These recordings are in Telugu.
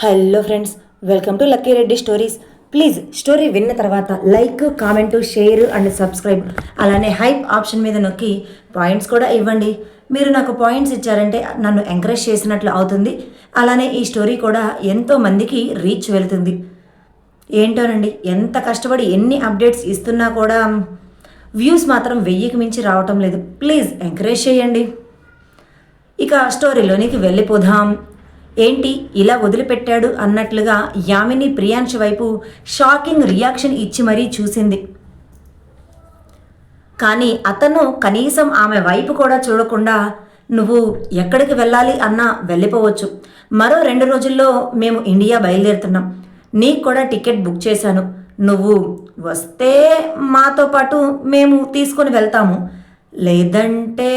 Hello friends welcome to Lucky Reddy stories. Please story విన్న తర్వాత like comment share and subscribe. అలానే హైప్ ఆప్షన్ మీద నొక్కి పాయింట్స్ కూడా ఇవ్వండి. మీరు నాకు పాయింట్స్ ఇచ్చారంటే నన్ను ఎంకరేజ్ చేసినట్లు అవుతుంది. అలానే ఈ స్టోరీ కూడా ఎంతో మందికి రీచ్ వెళుతుంది. ఏంటోనండి ఎంత కష్టపడి ఎన్ని అప్డేట్స్ ఇస్తున్నా కూడా వ్యూస్ మాత్రం వెయ్యికి మించి రావటం లేదు. ప్లీజ్ ఎంకరేజ్ చేయండి. ఇక స్టోరీలోనికి వెళ్ళిపోదాం. ఏంటి ఇలా వదిలిపెట్టాడు అన్నట్లుగా యామిని ప్రియాంశ్ వైపు షాకింగ్ రియాక్షన్ ఇచ్చి మరీ చూసింది. కానీ అతను కనీసం ఆమె వైపు కూడా చూడకుండా నువ్వు ఎక్కడికి వెళ్ళాలి అన్నా వెళ్ళిపోవచ్చు. మరో రెండు రోజుల్లో మేము ఇండియా బయలుదేరుతున్నాం. నీకు కూడా టికెట్ బుక్ చేశాను. నువ్వు వస్తే మాతో పాటు మేము తీసుకొని వెళ్తాము. లేదంటే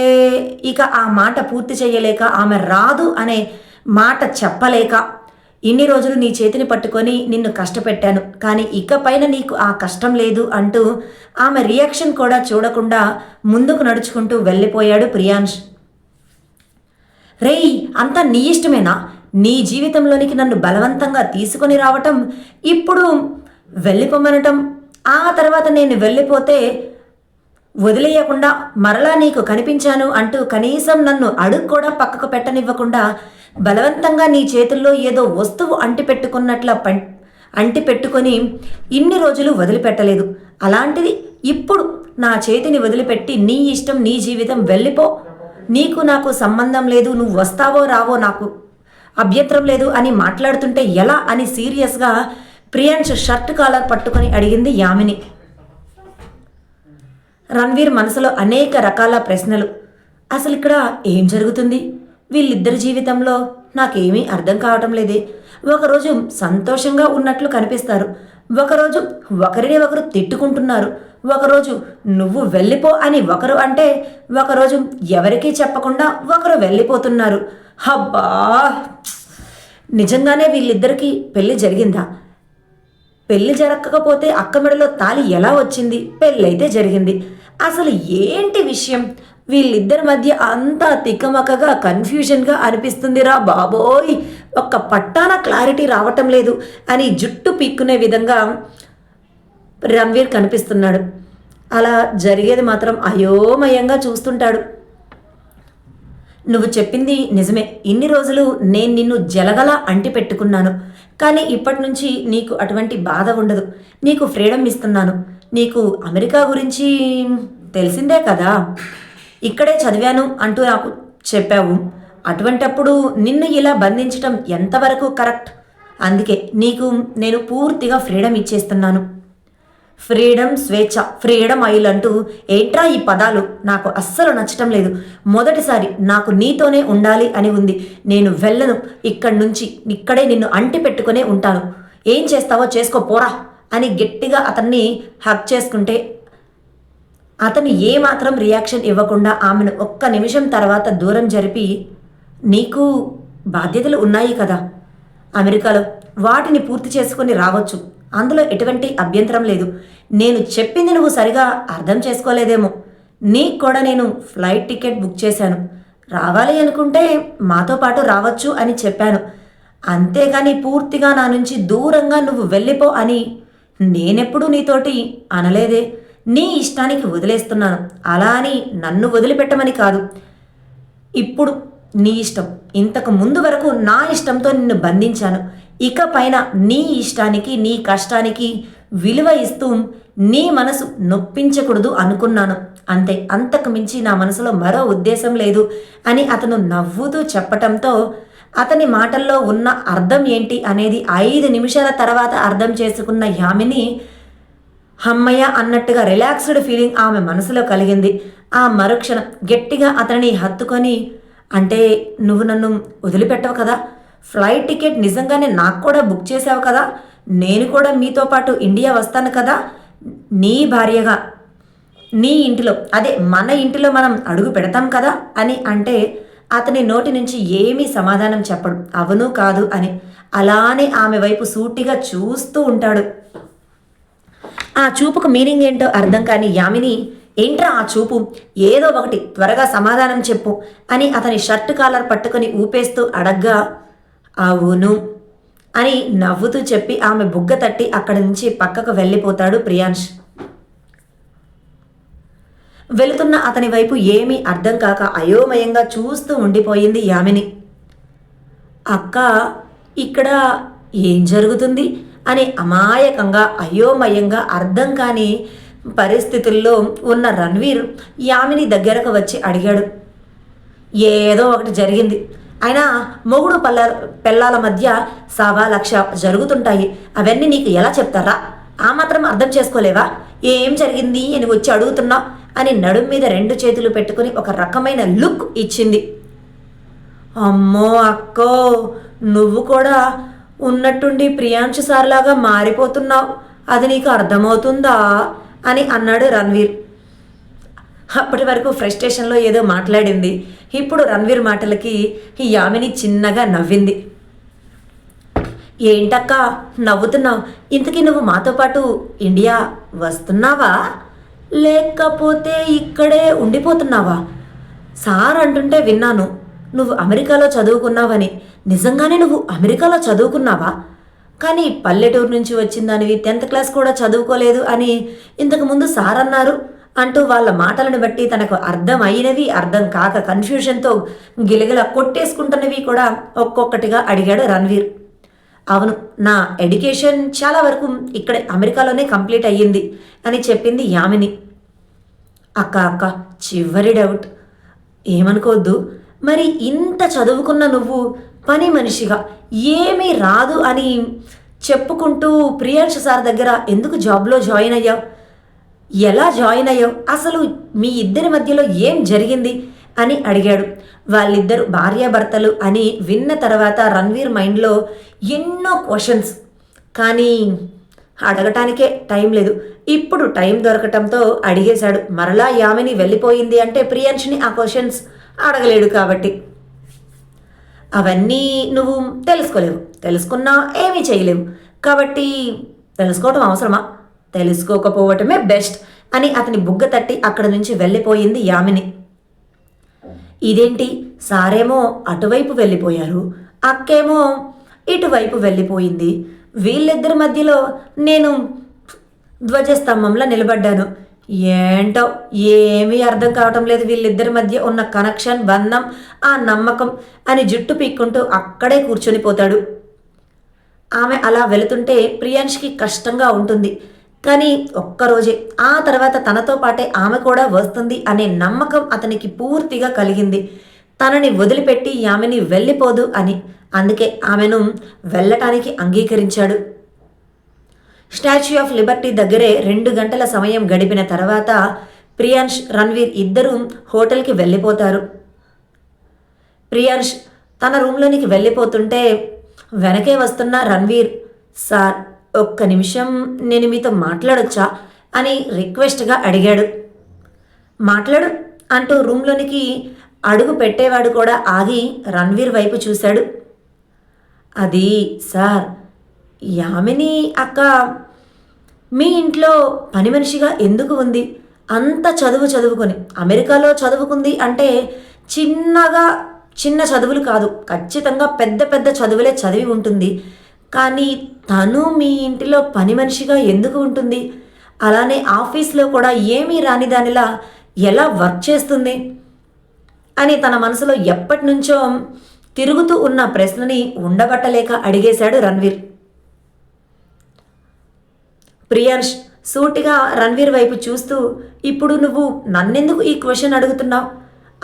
ఇక ఆ మాట పూర్తి చేయలేక ఆమె రాదు అనే మాట చెప్పలేక ఇన్ని రోజులు నీ చేతిని పట్టుకొని నిన్ను కష్టపెట్టాను. కానీ ఇకపైన నీకు ఆ కష్టం లేదు అంటూ ఆమె రియాక్షన్ కూడా చూడకుండా ముందుకు నడుచుకుంటూ వెళ్ళిపోయాడు ప్రియాంష్ రేయ్ అంతా నీ ఇష్టమేనా? నీ జీవితంలోనికి నన్ను బలవంతంగా తీసుకొని రావటం ఇప్పుడు వెళ్ళిపోమనటం ఆ తర్వాత నేను వెళ్ళిపోతే వదిలేయకుండా మరలా నీకు కనిపించాను అంటూ కనీసం నన్ను అడుగు కూడా పక్కకు పెట్టనివ్వకుండా బలవంతంగా నీ చేతుల్లో ఏదో వస్తువు అంటిపెట్టుకున్నట్ల పం అంటి పెట్టుకొని ఇన్ని రోజులు వదిలిపెట్టలేదు. అలాంటిది ఇప్పుడు నా చేతిని వదిలిపెట్టి నీ ఇష్టం నీ జీవితం వెళ్ళిపో. నీకు నాకు సంబంధం లేదు నువ్వు వస్తావో రావో నాకు అభ్యంతరం లేదు అని మాట్లాడుతుంటే ఎలా అని సీరియస్గా ప్రియాంష్ షర్ట్ కాలర్ పట్టుకొని అడిగింది యామిని. రణ్వీర్ మనసులో అనేక రకాల ప్రశ్నలు. అసలు ఇక్కడ ఏం జరుగుతుంది? వీళ్ళిద్దరి జీవితంలో నాకేమీ అర్థం కావటం లేదే. ఒకరోజు సంతోషంగా ఉన్నట్లు కనిపిస్తారు. ఒకరోజు ఒకరిని ఒకరు తిట్టుకుంటున్నారు. ఒకరోజు నువ్వు వెళ్ళిపో అని ఒకరు అంటే ఒకరోజు ఎవరికీ చెప్పకుండా ఒకరు వెళ్ళిపోతున్నారు. హబ్బా నిజంగానే వీళ్ళిద్దరికీ పెళ్ళి జరిగిందా? పెళ్ళి జరగకపోతే అక్క మెడలో తాలి ఎలా వచ్చింది? పెళ్ళైతే జరిగింది. అసలు ఏంటి విషయం? వీళ్ళిద్దరి మధ్య అంతా తికమకగా కన్ఫ్యూజన్గా అనిపిస్తుందిరా బాబోయ్! ఒక్క పట్టాన క్లారిటీ రావటం లేదు అని జుట్టు పీక్కునే విధంగా రణ్వీర్ కనిపిస్తున్నాడు. అలా జరిగేది మాత్రం అయోమయంగా చూస్తుంటాడు. నువ్వు చెప్పింది నిజమే. ఇన్ని రోజులు నేను నిన్ను జలగల అంటి పెట్టుకున్నాను. కానీ ఇప్పటి నుంచి నీకు అటువంటి బాధ ఉండదు. నీకు ఫ్రీడమ్ ఇస్తున్నాను. నీకు అమెరికా గురించి తెలిసిందే కదా? ఇక్కడే చదివాను అంటూ నాకు చెప్పావు. అటువంటప్పుడు నిన్ను ఇలా బంధించటం ఎంతవరకు కరెక్ట్? అందుకే నీకు నేను పూర్తిగా ఫ్రీడమ్ ఇచ్చేస్తున్నాను. ఫ్రీడమ్ స్వేచ్ఛ ఫ్రీడమ్ ఆయిల్ అంటూ ఏంట్రా ఈ పదాలు? నాకు అస్సలు నచ్చటం లేదు. మొదటిసారి నాకు నీతోనే ఉండాలి అని ఉంది. నేను వెళ్ళను. ఇక్కడి నుంచి ఇక్కడే నిన్ను అంటి పెట్టుకునే ఉంటాను. ఏం చేస్తావో చేసుకో పోరా. అని గట్టిగా అతన్ని హక్ చేసుకుంటే అతను ఏమాత్రం రియాక్షన్ ఇవ్వకుండా ఆమెను ఒక్క నిమిషం తర్వాత దూరం జరిపి నీకు బాధ్యతలు ఉన్నాయి కదా. అమెరికాలో వాటిని పూర్తి చేసుకుని రావచ్చు. అందులో ఎటువంటి అభ్యంతరం లేదు. నేను చెప్పింది నువ్వు సరిగా అర్థం చేసుకోలేదేమో. నీకు కూడా నేను ఫ్లైట్ టికెట్ బుక్ చేశాను. రావాలి అనుకుంటే మాతో పాటు రావచ్చు అని చెప్పాను. అంతేగాని పూర్తిగా నా నుంచి దూరంగా నువ్వు వెళ్ళిపో అని నేనెప్పుడూ నీతోటి అనలేదే. నీ ఇష్టానికి వదిలేస్తున్నాను. అలా అని నన్ను వదిలిపెట్టమని కాదు. ఇప్పుడు నీ ఇష్టం. ఇంతకు ముందు వరకు నా ఇష్టంతో నిన్ను బంధించాను. ఇక పైన నీ ఇష్టానికి నీ కష్టానికి విలువ ఇస్తూ నీ మనసు నొప్పించకూడదు అనుకున్నాను. అంతే. అంతకు మించి నా మనసులో మరో ఉద్దేశం లేదు అని అతను నవ్వుతూ చెప్పటంతో అతని మాటల్లో ఉన్న అర్థం ఏంటి అనేది ఐదు నిమిషాల తర్వాత అర్థం చేసుకున్న యామిని హమ్మయ్య అన్నట్టుగా రిలాక్స్డ్ ఫీలింగ్ ఆమె మనసులో కలిగింది. ఆ మరుక్షణం గట్టిగా అతనిని హత్తుకొని అంటే నువ్వు నన్ను వదిలిపెట్టవు కదా? ఫ్లైట్ టికెట్ నిజంగానే నాకు కూడా బుక్ చేసావు కదా? నేను కూడా మీతో పాటు ఇండియా వస్తాను కదా? నీ భార్యగా నీ ఇంటిలో అదే మన ఇంటిలో మనం అడుగు పెడతాం కదా? అని అంటే అతని నోటి నుంచి ఏమీ సమాధానం చెప్పడు. అవును కాదు అని అలానే ఆమె వైపు సూటిగా చూస్తూ ఉంటాడు. ఆ చూపుకు మీనింగ్ ఏంటో అర్థం కాని యామిని ఏంట్రా ఆ చూపు? ఏదో ఒకటి త్వరగా సమాధానం చెప్పు అని అతని షర్ట్ కాలర్ పట్టుకొని ఊపేస్తూ అడగ్గా అవును అని నవ్వుతూ చెప్పి ఆమె బుగ్గ తట్టి అక్కడి నుంచి పక్కకు వెళ్ళిపోతాడు ప్రియాంష్ వెళుతున్న అతని వైపు ఏమీ అర్థం కాక అయోమయంగా చూస్తూ ఉండిపోయింది యామిని. అక్క ఇక్కడ ఏం జరుగుతుంది? అని అమాయకంగా అయోమయంగా అర్థం కాని పరిస్థితుల్లో ఉన్న రణ్వీర్ యామిని దగ్గరకు వచ్చి అడిగాడు. ఏదో ఒకటి జరిగింది. అయినా మొగుడు పల్ల పిల్లల మధ్య సవా లక్ష జరుగుతుంటాయి. అవన్నీ నీకు ఎలా చెప్తారా? ఆ మాత్రం అర్థం చేసుకోలేవా? ఏం జరిగింది? అని వచ్చి అడుగుతున్నావు అని నడుం మీద రెండు చేతులు పెట్టుకుని ఒక రకమైన లుక్ ఇచ్చింది. అమ్మో అక్కో నువ్వు కూడా ఉన్నట్టుండి ప్రియాంశు సార్లాగా మారిపోతున్నావు. అది నీకు అర్థమవుతుందా? అని అన్నాడు రణ్వీర్. అప్పటి వరకు ఫ్రస్ట్రేషన్లో ఏదో మాట్లాడింది. ఇప్పుడు రణ్వీర్ మాటలకి ఈ యామిని చిన్నగా నవ్వింది. ఏంటక్క నవ్వుతున్నావు. ఇంతకీ నువ్వు మాతో పాటు ఇండియా వస్తున్నావా? లేకపోతే ఇక్కడే ఉండిపోతున్నావా? సార్ అంటుంటే విన్నాను నువ్వు అమెరికాలో చదువుకున్నావని. నిజంగానే నువ్వు అమెరికాలో చదువుకున్నావా? కానీ పల్లెటూరు నుంచి వచ్చిందానివి టెన్త్ క్లాస్ కూడా చదువుకోలేదు అని ఇంతకుముందు సార్ అన్నారు అంటూ వాళ్ళ మాటలను బట్టి తనకు అర్థం అయినవి అర్థం కాక కన్ఫ్యూషన్తో గిలగిల కొట్టేసుకుంటున్నవి కూడా ఒక్కొక్కటిగా అడిగాడు రణ్వీర్. అవును నా ఎడ్యుకేషన్ చాలా వరకు ఇక్కడ అమెరికాలోనే కంప్లీట్ అయ్యింది అని చెప్పింది యామిని. అక్క అక్క చివరి డౌట్. ఏమనుకోవద్దు. మరి ఇంత చదువుకున్న నువ్వు పని మనిషిగా ఏమీ రాదు అని చెప్పుకుంటూ ప్రియాంశ సార్ దగ్గర ఎందుకు జాబ్లో జాయిన్ అయ్యావు? ఎలా జాయిన్ అయ్యావు? అసలు మీ ఇద్దరి మధ్యలో ఏం జరిగింది? అని అడిగాడు. వాళ్ళిద్దరు భార్యాభర్తలు అని విన్న తర్వాత రణ్వీర్ మైండ్లో ఎన్నో క్వశ్చన్స్. కానీ అడగటానికే టైం లేదు. ఇప్పుడు టైం దొరకటంతో అడిగేశాడు మరలా యామిని వెళ్ళిపోయింది అంటే ప్రియాంష్ని ఆ క్వశ్చన్స్ అడగలేడు కాబట్టి. అవన్నీ నువ్వు తెలుసుకోలేవు. తెలుసుకున్నా ఏమీ చేయలేవు. కాబట్టి తెలుసుకోవటం అవసరమా? తెలుసుకోకపోవటమే బెస్ట్. అని అతని బుగ్గ తట్టి అక్కడి నుంచి వెళ్ళిపోయింది యామిని. ఇదేంటి? సారేమో అటువైపు వెళ్ళిపోయారు అక్కేమో ఇటువైపు వెళ్ళిపోయింది. వీళ్ళిద్దరి మధ్యలో నేను ధ్వజస్తంభంలో నిలబడ్డాను. ఏంటో ఏమీ అర్థం కావటం లేదు వీళ్ళిద్దరి మధ్య ఉన్న కనెక్షన్ బంధం ఆ నమ్మకం అని జుట్టు పీక్కుంటూ అక్కడే కూర్చొని పోతాడు. ఆమె అలా వెళుతుంటే ప్రియాంష్కి కష్టంగా ఉంటుంది. కానీ ఒక్కరోజే. ఆ తర్వాత తనతో పాటే ఆమె కూడా వస్తుంది అనే నమ్మకం అతనికి పూర్తిగా కలిగింది. తనని వదిలిపెట్టి ఆమెని వెళ్ళిపోదు అని. అందుకే ఆమెను వెళ్ళటానికి అంగీకరించాడు. స్టాచ్యూ ఆఫ్ లిబర్టీ దగ్గరే రెండు గంటల సమయం గడిపిన తర్వాత ప్రియాంష్ రణ్వీర్ ఇద్దరూ హోటల్కి వెళ్ళిపోతారు. ప్రియాంష్ తన రూమ్లోనికి వెళ్ళిపోతుంటే వెనకే వస్తున్న రణ్వీర్ సార్ ఒక్క నిమిషం నేను మీతో మాట్లాడొచ్చా అని రిక్వెస్ట్గా అడిగాడు. మాట్లాడు అంటూ రూమ్లోనికి అడుగు పెట్టేవాడు కూడా ఆగి రణ్వీర్ వైపు చూశాడు. అది సార్ యామిని అక్క మీ ఇంట్లో పని మనిషిగా ఎందుకు ఉంది? అంత చదువు చదువుకొని అమెరికాలో చదువుకుంది అంటే చిన్నగా చిన్న చదువులు కాదు ఖచ్చితంగా పెద్ద పెద్ద చదువులే చదివి ఉంటుంది. కానీ తను మీ ఇంటిలో పని మనిషిగా ఎందుకు ఉంటుంది? అలానే ఆఫీస్లో కూడా ఏమీ రాని దానిలా ఎలా వర్క్ చేస్తుంది? అని తన మనసులో ఎప్పటి నుంచో తిరుగుతూ ఉన్న ప్రశ్నని ఉండబట్టలేక అడిగేశాడు రణ్వీర్. ప్రియాంష్ సూటిగా రణ్వీర్ వైపు చూస్తూ ఇప్పుడు నువ్వు నన్నెందుకు ఈ క్వశ్చన్ అడుగుతున్నావు?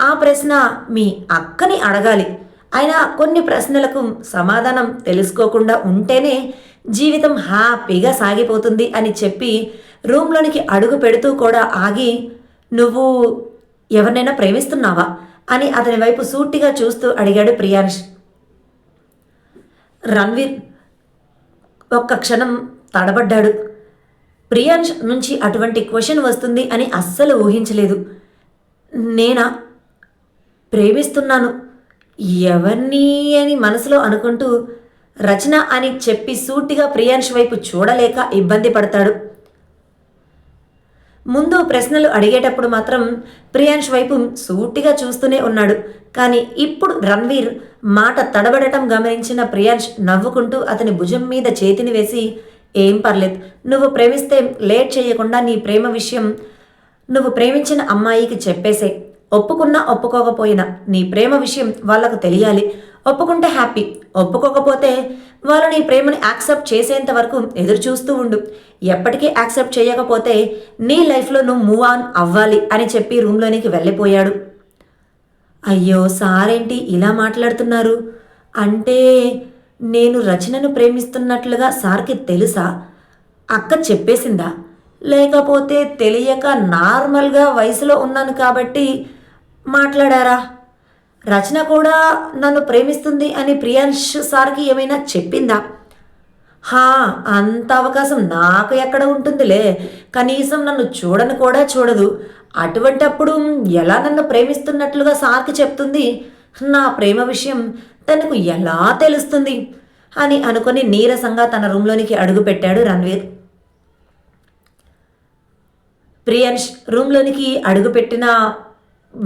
ఆ ప్రశ్న మీ అక్కని అడగాలి. అయినా కొన్ని ప్రశ్నలకు సమాధానం తెలుసుకోకుండా ఉంటేనే జీవితం హ్యాపీగా సాగిపోతుంది అని చెప్పి రూమ్లోనికి అడుగు పెడుతూ కూడా ఆగి నువ్వు ఎవరినైనా ప్రేమిస్తున్నావా? అని అతని వైపు సూటిగా చూస్తూ అడిగాడు ప్రియాంష్ రణ్వీర్ ఒక్క క్షణం తడబడ్డాడు. ప్రియాంష్ నుంచి అటువంటి క్వశ్చన్ వస్తుంది అని అస్సలు ఊహించలేదు. నేనా? ప్రేమిస్తున్నాను. ఎవరిని అని మనసులో అనుకుంటూ రచన అని చెప్పి సూటిగా ప్రియాంష్ వైపు చూడలేక ఇబ్బంది పడతాడు. ముందు ప్రశ్నలు అడిగేటప్పుడు మాత్రం ప్రియాంష్ వైపు సూటిగా చూస్తూనే ఉన్నాడు. కానీ ఇప్పుడు రణ్వీర్ మాట తడబడటం గమనించిన ప్రియాంష్ నవ్వుకుంటూ అతని భుజం మీద చేతిని వేసి ఏం పర్లేదు నువ్వు ప్రేమిస్తే లేట్ చేయకుండా నీ ప్రేమ విషయం నువ్వు ప్రేమించిన అమ్మాయికి చెప్పేసే. ఒప్పుకున్నా ఒప్పుకోకపోయినా నీ ప్రేమ విషయం వాళ్ళకు తెలియాలి. ఒప్పుకుంటే హ్యాపీ. ఒప్పుకోకపోతే వాళ్ళు నీ ప్రేమని యాక్సెప్ట్ చేసేంత వరకు ఎదురు చూస్తూ ఉండు. ఎప్పటికీ యాక్సెప్ట్ చేయకపోతే నీ లైఫ్లో నువ్వు మూవ్ ఆన్ అవ్వాలి అని చెప్పి రూమ్లోనికి వెళ్ళిపోయాడు. అయ్యో సారేంటి ఇలా మాట్లాడుతున్నారు? అంటే నేను రచనను ప్రేమిస్తున్నట్లుగా సార్కి తెలుసా? అక్క చెప్పేసిందా? లేకపోతే తెలియక నార్మల్గా వయసులో ఉన్నాను కాబట్టి మాట్లాడారా? రచన కూడా నన్ను ప్రేమిస్తుంది అని ప్రియాంష్ సార్కి ఏమైనా చెప్పిందా? హా అంత అవకాశం నాకు ఎక్కడ ఉంటుందిలే. కనీసం నన్ను చూడను కూడా చూడదు. అటువంటప్పుడు ఎలా నన్ను ప్రేమిస్తున్నట్లుగా సార్కి చెప్తుంది? నా ప్రేమ విషయం తనకు ఎలా తెలుస్తుంది? అని అనుకొని నీరసంగా తన రూమ్లోనికి అడుగుపెట్టాడు రణ్వీర్. ప్రియాన్ష్ రూమ్లోనికి అడుగుపెట్టిన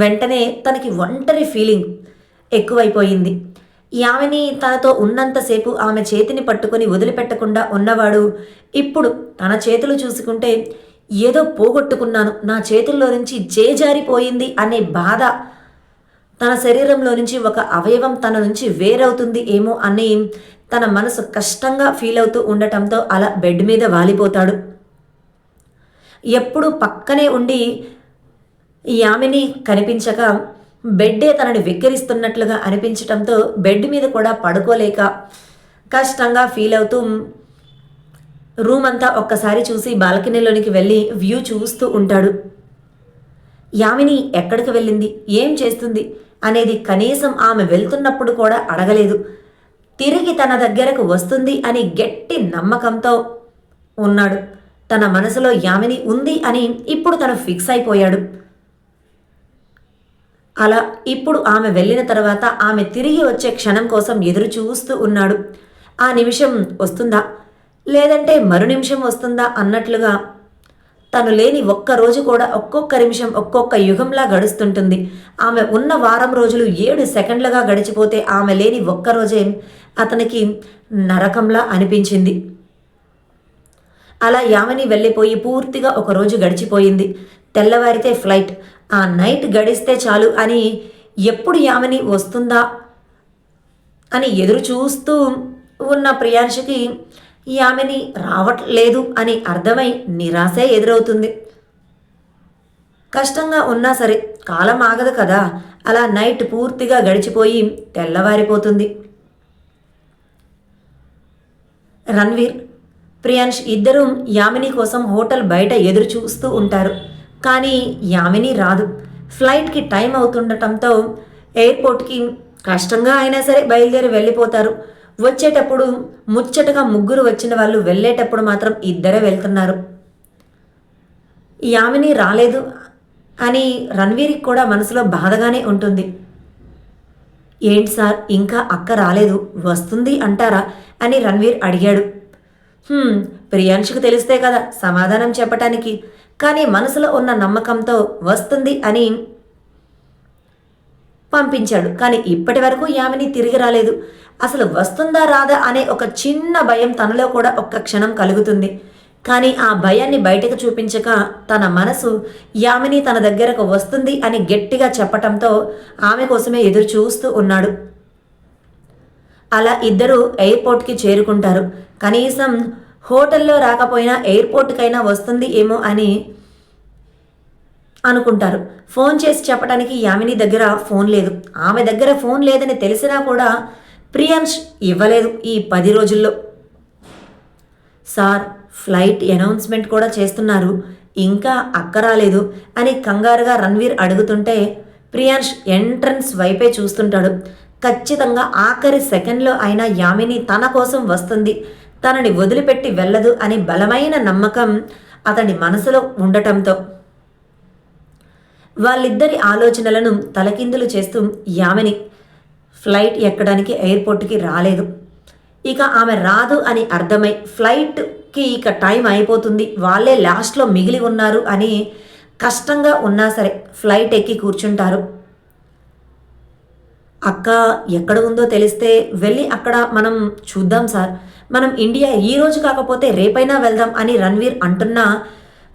వెంటనే తనకి ఒంటరి ఫీలింగ్ ఎక్కువైపోయింది. ఆమెని తనతో ఉన్నంతసేపు ఆమె చేతిని పట్టుకొని వదిలిపెట్టకుండా ఉన్నవాడు ఇప్పుడు తన చేతులు చూసుకుంటే ఏదో పోగొట్టుకున్నాను. నా చేతుల్లో నుంచి చేజారిపోయింది అనే బాధ తన శరీరంలో నుంచి ఒక అవయవం తన నుంచి వేరవుతుంది ఏమో అని తన మనసు కష్టంగా ఫీల్ అవుతూ ఉండటంతో అలా బెడ్ మీద వాలిపోతాడు. ఎప్పుడు పక్కనే ఉండి ఈ ఆమెని కనిపించక బెడ్డే తనని వెక్కిరిస్తున్నట్లుగా అనిపించటంతో బెడ్ మీద కూడా పడుకోలేక కష్టంగా ఫీల్ అవుతూ రూమ్ అంతా ఒక్కసారి చూసి బాల్కనీలోనికి వెళ్ళి వ్యూ చూస్తూ ఉంటాడు. యామిని ఎక్కడికి వెళ్ళింది? ఏం చేస్తుంది? అనేది కనీసం ఆమె వెళ్తున్నప్పుడు కూడా అడగలేదు. తిరిగి తన దగ్గరకు వస్తుంది అని గట్టి నమ్మకంతో ఉన్నాడు. తన మనసులో యామిని ఉంది అని ఇప్పుడు తను ఫిక్స్ అయిపోయాడు. అలా ఇప్పుడు ఆమె వెళ్ళిన తర్వాత ఆమె తిరిగి వచ్చే క్షణం కోసం ఎదురు చూస్తూ ఉన్నాడు. ఆ నిమిషం వస్తుందా? లేదంటే మరు నిమిషం వస్తుందా అన్నట్లుగా తను లేని ఒక్క రోజు కూడా ఒక్కొక్క నిమిషం ఒక్కొక్క యుగంలా గడుస్తుంటుంది. ఆమె ఉన్న వారం రోజులు ఏడు సెకండ్లుగా గడిచిపోతే ఆమె లేని ఒక్క రోజే అతనికి నరకంలా అనిపించింది. అలా యామని వెళ్ళిపోయి పూర్తిగా ఒక రోజు గడిచిపోయింది. తెల్లవారితే ఫ్లైట్ ఆ నైట్ గడిస్తే చాలు అని ఎప్పుడు యామిని వస్తుందా అని ఎదురు చూస్తూ ఉన్న ప్రియాంశకి యామిని రావట్లేదు అని అర్థమై నిరాశే ఎదురవుతుంది. కష్టంగా ఉన్నా సరే కాలం ఆగదు కదా అలా నైట్ పూర్తిగా గడిచిపోయి తెల్లవారిపోతుంది. రణ్వీర్ ప్రియాంష్ ఇద్దరూ యామిని కోసం హోటల్ బయట ఎదురు చూస్తూ ఉంటారు. కానీ యామిని రాదు. ఫ్లైట్కి టైం అవుతుండటంతో ఎయిర్పోర్ట్కి కష్టంగా అయినా సరే బయలుదేరి వెళ్ళిపోతారు. వచ్చేటప్పుడు ముచ్చటగా ముగ్గురు వచ్చిన వాళ్ళు వెళ్ళేటప్పుడు మాత్రం ఇద్దరే వెళ్తున్నారు. యామిని రాలేదు అని రణ్వీర్కి కూడా మనసులో బాధగానే ఉంటుంది. ఏంటి సార్ ఇంకా అక్క రాలేదు వస్తుంది అంటారా? అని రణ్వీర్ అడిగాడు. ప్రియాంశుకు తెలిస్తే కదా సమాధానం చెప్పటానికి. కానీ మనసులో ఉన్న నమ్మకంతో వస్తుంది అని పంపించాడు. కానీ ఇప్పటి వరకు యామిని తిరిగి రాలేదు. అసలు వస్తుందా రాదా అనే ఒక చిన్న భయం తనలో కూడా ఒక్క క్షణం కలుగుతుంది. కానీ ఆ భయాన్ని బయటకు చూపించక తన మనసు యామిని తన దగ్గరకు వస్తుంది అని గట్టిగా చెప్పటంతో ఆమె కోసమే ఎదురు చూస్తూ ఉన్నాడు. అలా ఇద్దరు ఎయిర్పోర్ట్కి చేరుకుంటారు. కనీసం హోటల్లో రాకపోయినా ఎయిర్పోర్ట్కైనా వస్తుంది ఏమో అని అనుకుంటారు. ఫోన్ చేసి చెప్పడానికి యామిని దగ్గర ఫోన్ లేదు. ఆమె దగ్గర ఫోన్ లేదని తెలిసినా కూడా ప్రియాంష్ ఇవ్వలేదు ఈ పది రోజుల్లో. సార్ ఫ్లైట్ అనౌన్స్మెంట్ కూడా చేస్తున్నారు. ఇంకా అక్క రాలేదు అని కంగారుగా రణ్వీర్ అడుగుతుంటే ప్రియాంష్ ఎంట్రన్స్ వైపే చూస్తుంటాడు. ఖచ్చితంగా ఆఖరి సెకండ్లో అయినా యామిని తన కోసం వస్తుంది. తనని వదిలిపెట్టి వెళ్ళదు అని బలమైన నమ్మకం అతని మనసులో ఉండటంతో. వాళ్ళిద్దరి ఆలోచనలను తలకిందులు చేస్తూ యామిని ఫ్లైట్ ఎక్కడానికి ఎయిర్పోర్ట్కి రాలేదు. ఇక ఆమె రాదు అని అర్థమై ఫ్లైట్కి ఇక టైం అయిపోతుంది. వాళ్ళే లాస్ట్లో మిగిలి ఉన్నారు అని కష్టంగా ఉన్నా సరే ఫ్లైట్ ఎక్కి కూర్చుంటారు. అక్క ఎక్కడ ఉందో తెలిస్తే వెళ్ళి అక్కడ మనం చూద్దాం సార్. మనం ఇండియా ఈ రోజు కాకపోతే రేపైనా వెళ్దాం అని రణ్వీర్ అంటున్నా.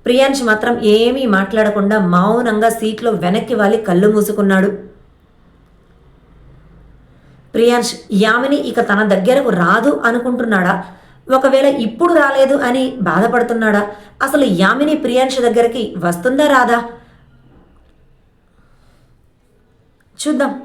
ప్రియాంష్ మాత్రం ఏమీ మాట్లాడకుండా మౌనంగా సీట్లో వెనక్కి వాలి కళ్ళు మూసుకున్నాడు. ప్రియాంష్ యామిని ఇక తన దగ్గరకు రాదు అనుకుంటున్నాడా? ఒకవేళ ఇప్పుడు రాలేదు అని బాధపడుతున్నాడా? అసలు యామిని ప్రియాంష్ దగ్గరికి వస్తుందా రాదా? చూద్దాం.